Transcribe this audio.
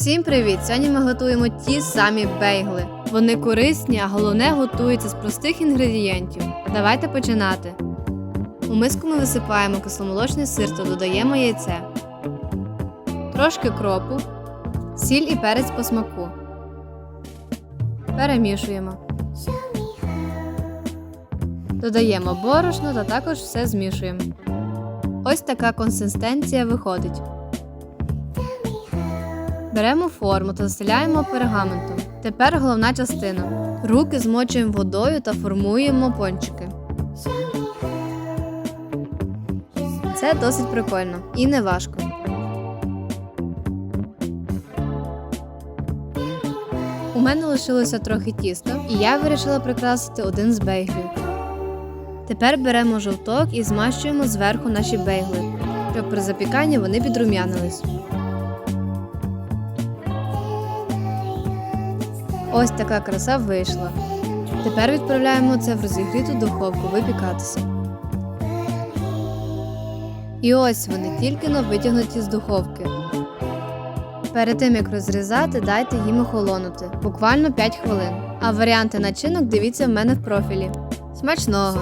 Всім привіт! Сьогодні ми готуємо ті самі бейгли. Вони корисні, а головне готуються з простих інгредієнтів. Давайте починати. У миску ми висипаємо кисломолочний сир та додаємо яйце, трошки кропу, сіль і перець по смаку. Перемішуємо. Додаємо борошно та також все змішуємо. Ось така консистенція виходить. Беремо форму та застеляємо пергаментом. Тепер головна частина. Руки змочуємо водою та формуємо пончики. Це досить прикольно і не важко. У мене лишилося трохи тіста, і я вирішила прикрасити один з бейглів. Тепер беремо жовток і змащуємо зверху наші бейгли, щоб при запіканні вони підрум'янились. Ось така краса вийшла. Тепер відправляємо це в розігріту духовку випікатися. І ось вони тільки но витягнуті з духовки. Перед тим як розрізати, дайте їм охолонути буквально 5 хвилин. А варіанти начинок дивіться в мене в профілі. Смачного!